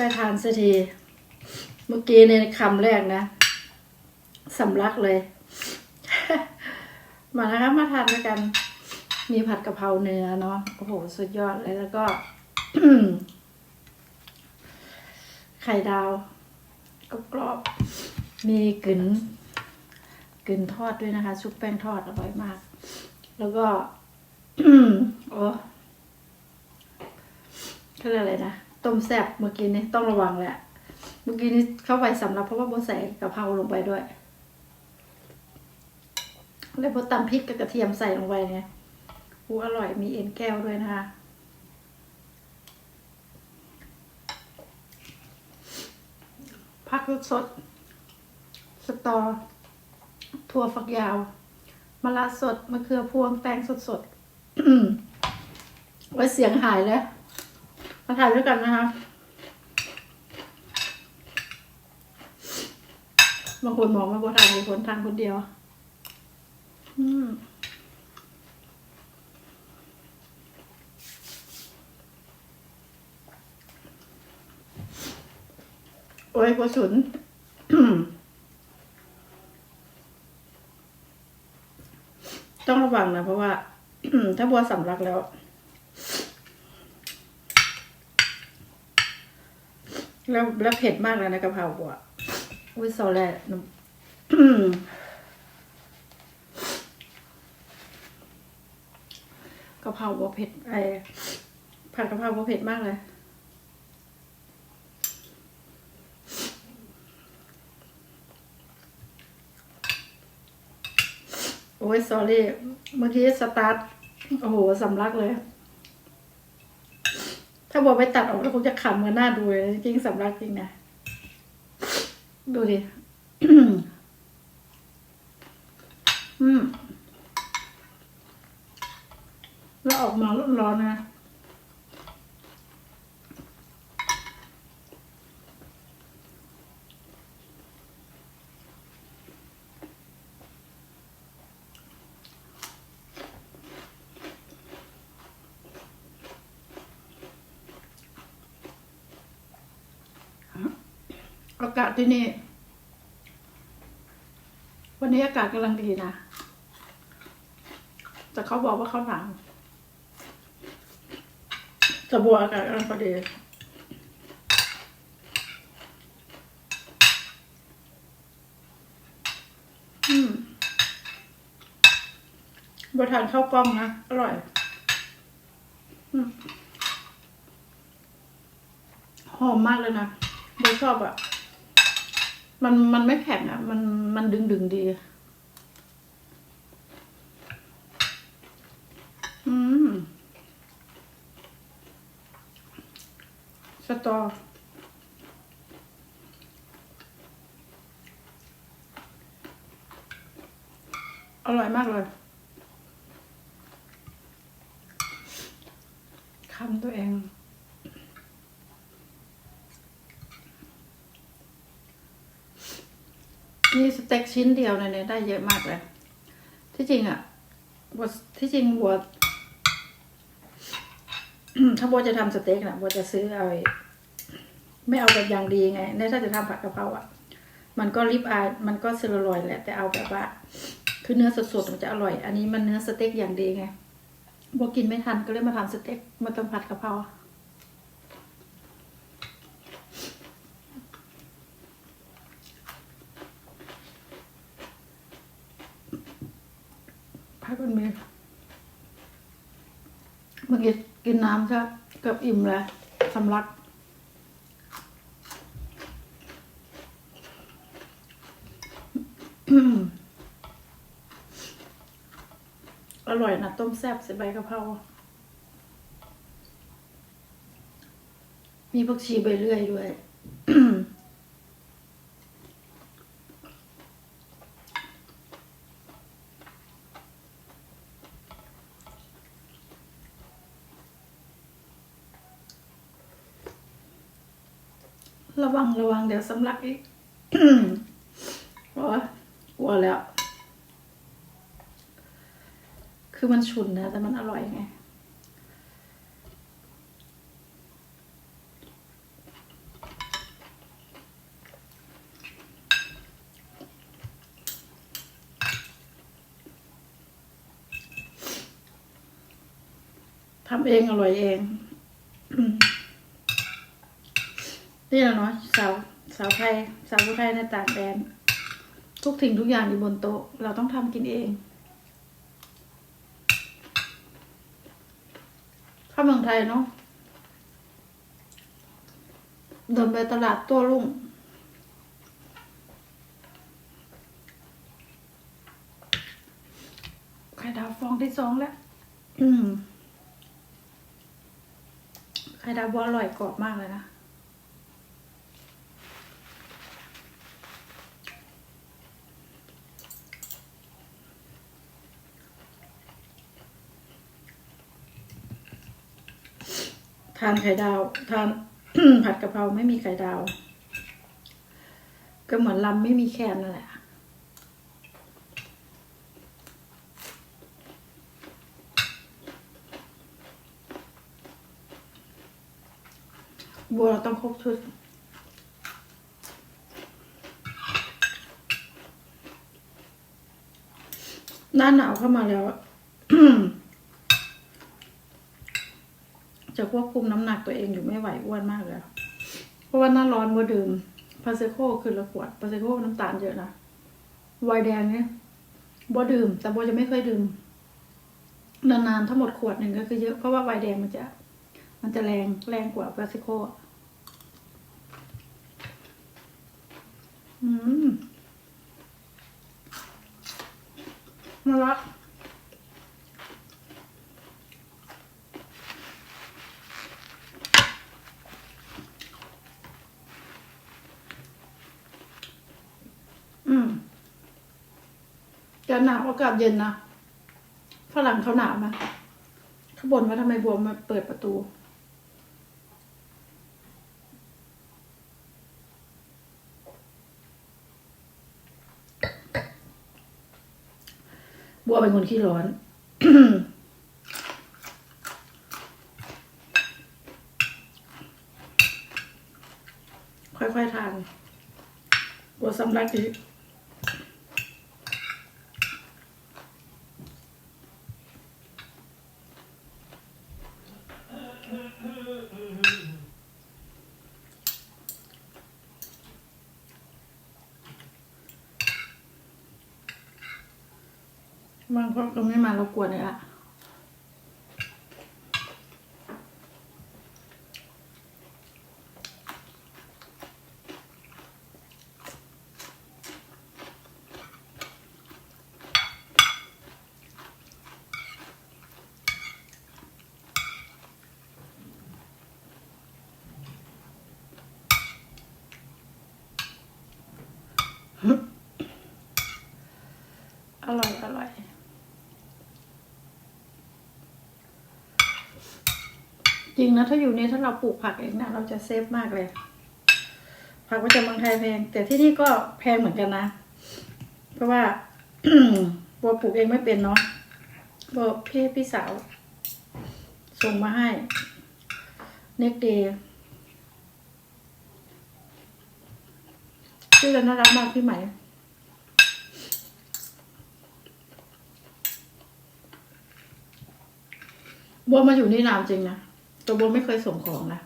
ได้ทานสักที เมื่อกี้ในคำแรกนะสำลักเลย มานะคะมาทานด้วยกัน มีผัดกะเพราเนื้อเนาะโอ้โห สุดยอดเลยแล้วก็ไข่ดาวกรอบๆมีกึนกึนทอดด้วยนะคะ ชุบแป้งทอดอร่อยมาก แล้วก็โอ้เขาเรียกอะไรนะ ต้มแซ่บเมื่อกี้นี้ต้องระวังแหละ เมื่อกี้นี้เข้าไปสำหรับเพราะว่าโบใส่กะเพราลงไปด้วย แล้วพอตำพริกกับกระเทียมใส่ลงไปเนี่ยอูอร่อยมีเอ็นแก้วด้วยนะคะผักสดสตอ ถั่วฝักยาวมะระสดมะเขือพวงแตงสดๆไว้เสียงหายแล้ว มาถ่ายด้วยกันนะคะบางคนมองว่าบทานมีคนทานคนเดียว อืมโอ้ยกระสุนต้องระวังนะเพราะว่าถ้าบัวสำลักแล้ว แล้วแล้วเผ็ดมากเลยนะกะเพราบัวอุ้ยโซแลนกะเพราบัวเผ็ดไอผัดกะเพราบัวเผ็ดมากเลยโอ้ยสอรี่เมื่อกี้สตาร์ท โอ้โห สำลักเลยาบอกไปตัดออกแล้วคงจะขำกันหน้าดูเลยจริงสำลักจริงนะ ดูดิ อืม แล้วออกมาร้อนๆนะ อากาศที่นี่ วันนี้อากาศกำลังดีนะ แต่เขาบอกว่าเขาหนาวแต่บัวอากาศกำลังพอดีอืมบทานข้าวกล้องนะ อร่อยอหอมมากเลยนะโดยชอบอะ่ะ มันมันไม่แข็งอะ่ะ มันมันดึงดึงดี อืม สตออร่อยมากเลย คำตัวเอง นี่สเต็กชิ้นเดียวเนี่ยได้เยอะมากเลย ที่จริงอะบัวที่จริงบัวถ้าบัวจะทำสเต็กนะบัวจะซื้อเอาไม่เอาแบบอย่างดีไงเนี่ยถ้าจะทำผัดกะเพราอะมันก็ริบอายมันก็เซลลูลอยแหละ แต่เอาแบบว่า คือเนื้อสดๆมันจะอร่อย อันนี้มันเนื้อสเต็กอย่างดีไงบัวกินไม่ทันก็เลยมาทำสเต็กมาต้มผัดกะเพรา พักมันมีเมื่อกี้กินน้ำก็เกือบอิ่มแล้วสำลักอร่อยนะต้มแซ่บใส่ใบกะเพรา มีผักชีใบเลื่อยด้วย ระวังระวังเดี๋ยวสำลักอีกเพรากลัวแล้ว คือมันฉุนนะ แต่มันอร่อยไงทำเองอร่อยเอง นี่แหละเนาะสาวสาวไทยสาวผู้ไทยในต่างแดนทุกสิ่งทุกอย่างอยู่บนโต๊ะ เราต้องทำกินเอง ถ้าเมืองไทยเนาะเดินไปตลาดตัวลุ่งไข่ดาวฟองที่สองแล้วไข่ดาวบัวอร่อยกรอบมากเลยนะ ทานไข่ดาว ทานผัดกะเพราไม่มีไข่ดาว ก็เหมือนลำไม่มีแคนนั่นแหละบัวเราต้องครบชุดหน้าหนาวเข้ามาแล้ว จะควบคุมน้ำหนักตัวเองอยู่ไม่ไหวอ้วนมากแล้วเพราะว่าหน้าร้อนบัวดื่มพาเซโคคือละขวดพาเซโคน้ำตาลเยอะนะไวน์แดงเนี่ยบัวดื่ม แต่บัวจะไม่เคยดื่มนานๆทั้งหมดขวดหนึ่งก็คือเยอะเพราะว่าไวน์แดงมันจะ มันจะแรงแรงกว่าพาเซโคอะอืมมาละ อืม จะหนาวอากาศเย็นนะฝรั่งเขาหนาวมเขาบ่นว่าทำไมบวมมาเปิดประตู บัวเป็นคนขี้ร้อนค่อยๆทานบัวสำลักอีก มันก็จะไม่มาเรากวนเลยละฮึร่อย อร่อย จริงนะถ้าอยู่นี่ถ้าเราปลูกผักเองนะเราจะเซฟมากเลย ผักประจำเมืองไทยแพง แต่ที่นี่ก็แพงเหมือนกันนะ เพราะว่าบัวปลูกเองไม่เป็นเนาะบัวพี่พี่สาว ส่งมาให้ เน็กเดย์ชื่อนน่ารักมากพี่ไหม่บัวมาอยู่นี่นานจริงนะ แต่บัวไม่เคยส่งของนะ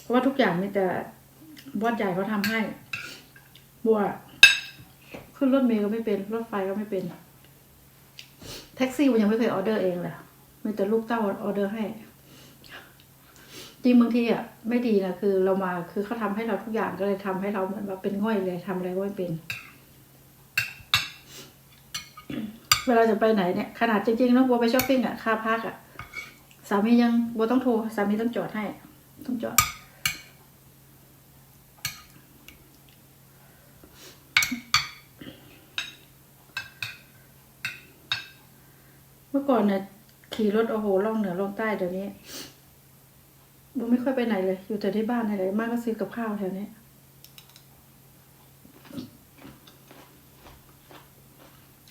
เพราะว่าทุกอย่างมีแต่บอสใหญ่เขาทำให้ บัว ขึ้นรถเมล์ก็ไม่เป็น รถไฟก็ไม่เป็น แท็กซี่บัวยังไม่เคยออเดอร์เองเลยมีแต่ลูกเต้าออเดอร์ให้ จริงบางทีอะไม่ดีนะคือ เรามาคือเขาทำให้เราทุกอย่างก็เลยทำให้เราเหมือนว่าเป็นง่อยเลยทำอะไรก็ไม่เป็น เวลาจะไปไหนเนี่ย ขนาดจริงๆนะบัวไปช้อปปิ้งอะค่าพักอะ สามียังบัวต้องโทร สามีต้องจอดให้ ต้องจอด เมื่อก่อนเนี่ยขี่รถโอ้โหล่องเหนือล่องใต้เดี๋ยวนี้บัวไม่ค่อยไปไหนเลย อยู่แต่ที่บ้านอะไรมากก็ซื้อกับข้าวแถวนี้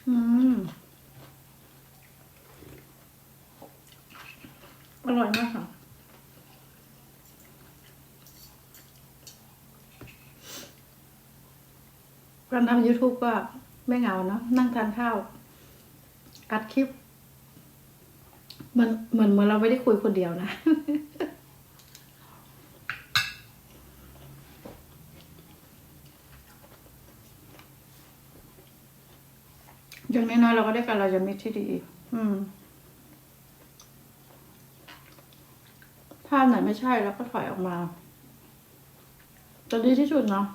อืม อร่อยมากค่ะ การทำ YouTube ก็ไม่เหงาเนอะนั่งทานข้าว อัดคลิป มันเหมือนเหมือนเราไม่ได้คุยคนเดียวนะอย่างน้อยๆเราก็ได้การเราจะมิตรที่ดี อืม ถ้าไหนไม่ใช่เราก็ถอยออกมาจะดีที่สุดเนาะ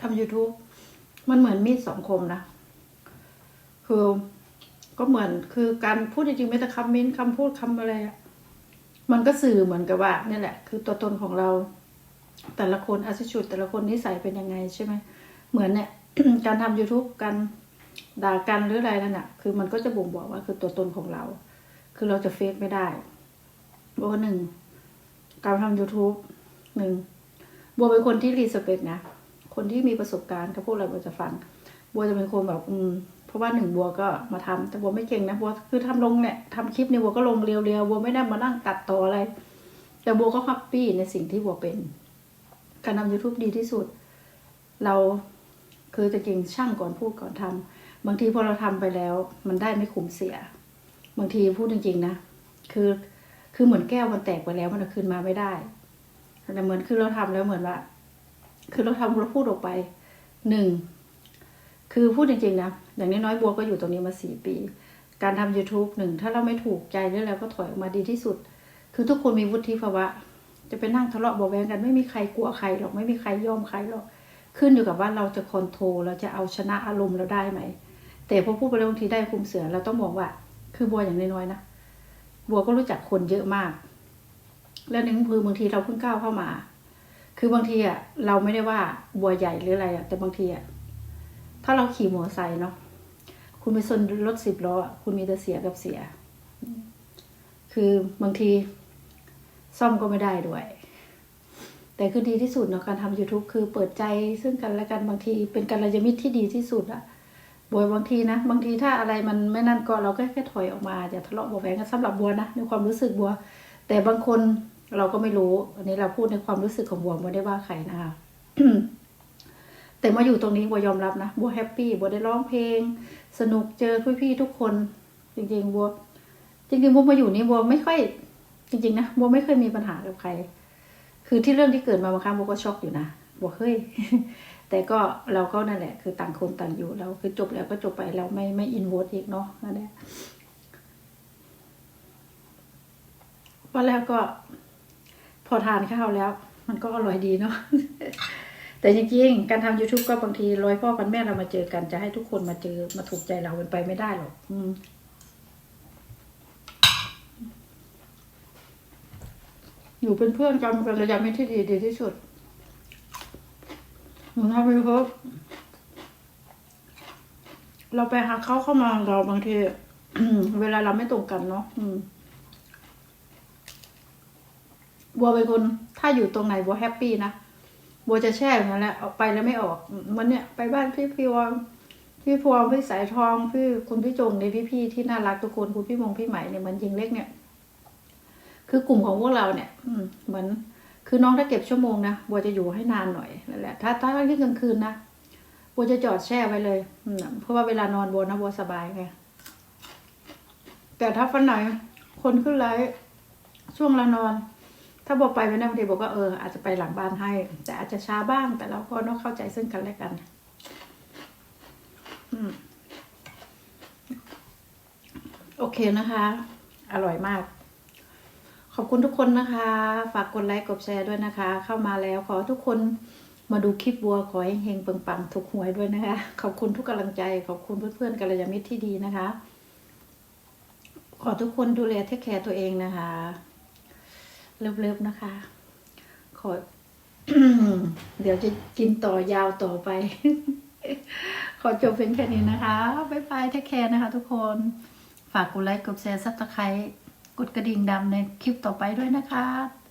ทำ YouTube มันเหมือนมีดสองคมนะ คือ ก็เหมือนคือการพูดจริงๆไม่แต่คำเม้นคำพูดคำอะไรอะมันก็สื่อเหมือนกับว่านี่แหละ คือตัวตนของเรา แต่ละคนอาชิชุดแต่ละคนนิสัยเป็นยังไงใช่ไหมเหมือนเนี่ย การทำ youtube กันด่ากันหรืออะไรนั่นน่ะคือมันก็จะบ่งบอกว่าคือตัวตนของเรา คือเราจะเฟกไม่ได้ บัวหนึ่งการทำ youtube หนึ่งบัวเป็นคนที่รีสเปกนะ คนที่มีประสบการณ์เขาพูดอะไรบัวจะฟัง บัวจะเป็นคนแบบอืมเพราะว่าหนึ่งบัวก็มาทำแต่บัวไม่เก่งนะบัวคือทำลงเนี่ยทำคลิปเนี่ยบัวก็ลงเรียวๆบัวไม่ได้มานั่งตัดต่ออะไร แต่บัวก็แฮปปี้ในสิ่งที่บัวเป็น การทำ YouTube ดีที่สุด เราคือจะเก่งช่างก่อนพูดก่อนทำบางทีพอเราทำไปแล้ว มันได้ไม่คุ้มเสีย บางทีพูดจริงๆนะ คือ คือเหมือนแก้วมันแตกไปแล้วมันเอาคืนมาไม่ได้แต่เหมือนคือเราทำแล้วเหมือนว่า คือเราทำเราพูดออกไปหนึ่งคือพูดจริงๆนะอย่างน้อยๆบัวก็อยู่ตรงนี้มาสี่ปี การทำ YouTube หนึ่งถ้าเราไม่ถูกใจหรืออะไรก็ถอยออกมาดีที่สุด คือทุกคนมีวุฒิภาวะ จะไปนั่งทะเลาะเบาะแวงกันไม่มีใครกลัวใครหรอกไม่มีใครยอมใครหรอกขึ้นอยู่กับว่าเราจะคอนโทรลเราจะเอาชนะอารมณ์เราได้ไหมแต่พอพูดไปแล้วบางทีได้คุมเสือเราต้องบอกว่า คือบัวอย่างน้อยๆนะ บัวก็รู้จักคนเยอะมาก แล้วหนึ่งคือบางทีเราเพิ่งก้าวเข้ามา คือบางทีอะเราไม่ได้ว่าบัวใหญ่หรืออะไรอะแต่บางทีอะถ้าเราขี่มอเตอร์ไซค์เนาะคุณไปชนรถสิบล้อคุณมีแต่เสียกับเสีย คือบางทีซ่อมก็ไม่ได้ด้วย แต่คือดีที่สุดเนาะการทำ YouTube คือเปิดใจซึ่งกันและกันบางทีเป็นกัลยาณมิตรที่ดีที่สุดอะ บัวบางทีนะ บางทีถ้าอะไรมันไม่นั่นก็เราก็แค่ถอยออกมาอย่าทะเลาะเบาะแวงกันสำหรับบัวนะในความรู้สึกบัว แต่บางคนเราก็ไม่รู้ อันนี้เราพูดในความรู้สึกของบัวไม่ได้ว่าใครนะคะแต่มาอยู่ตรงนี้บัวยอมรับนะบัวแฮปปี้บัวได้ร้องเพลง สนุกเจอพี่ๆทุกคน จริง ๆ บัว จริงๆบัวมาอยู่นี่บัวไม่ค่อย จริง ๆ นะบัวไม่เคยมีปัญหากับใคร คือที่เรื่องที่เกิดมาบางครั้งบัวก็ช็อกอยู่นะบัวเฮ้ย แต่ก็เราก็นั่นแหละ คือต่างคนต่างอยู่เราคือจบแล้วก็จบไปเราไม่ไม่อินโวตอีกเนาะนั่นแหละวันแรกก็ พอทานข้าวแล้ว มันก็อร่อยดีเนาะแต่จริงๆ การทำ YouTube ก็บางทีร้อยพ่อพันแม่เรามาเจอกันจะให้ทุกคนมาเจอมาถูกใจเราเป็นไปไม่ได้หรอกอืมอยู่เป็นเพื่อนกันเป็นระยะมิตรที่ดีดีที่สุด หนูทำไปเพราะเราไปหาเขาเข้ามาเราบางทีเวลาเราไม่ตรงกันเนาะบัวเป็นคนถ้าอยู่ตรงไหนบัวแฮปปี้นะบัวจะแช่อย่างนั้นแหละออกไปแล้วไม่ออกวันเนี้ยไปบ้านพี่พวงพี่พวงพี่สายทองพี่คุณพี่จงในพี่ๆที่น่ารักทุกคนคุณพี่มงพี่ใหม่เนี่ยเหมือนยิงเล็กเนี่ย คือกลุ่มของพวกเราเนี่ย อืมเหมือน คือน้องถ้าเก็บชั่วโมงนะบัวจะอยู่ให้นานหน่อยนั่นแหละถ้าถ้าที่กลางคืนนะบัวจะจอดแช่ไว้เลยเพราะว่าเวลานอนบัวนะบัวสบายไงแต่ถ้าวันไหนคนขึ้นไลฟ์ช่วงเรานอน ถ้าบัวไปไม่ได้บางทีบัวก็เอออาจจะไปหลังบ้านให้ แต่อาจจะช้าบ้าง แต่เราก็ต้องเข้าใจซึ่งกันและกัน อืมโอเคนะคะ อร่อยมาก ขอบคุณทุกคนนะคะ ฝากกดไลค์กดแชร์ด้วยนะคะ เข้ามาแล้วขอทุกคนมาดูคลิปบัวขอให้เฮงๆปังๆถูกหวยด้วยนะคะ ขอบคุณทุกกำลังใจ ขอบคุณเพื่อนๆกัลยาณมิตรที่ดีนะคะ ขอทุกคนดูแลเทคแคร์ตัวเองนะคะ เลิฟๆนะคะ ขอ เดี๋ยวจะกินต่อยาวต่อไป ขอจบเพียงแค่นี้นะคะบ๊ายบายเทคแคร์นะคะ ทุกคน ฝากกดไลค์กดแชร์ซับสไครต์ กดกระดิ่งดำในคลิปต่อไปด้วยนะคะ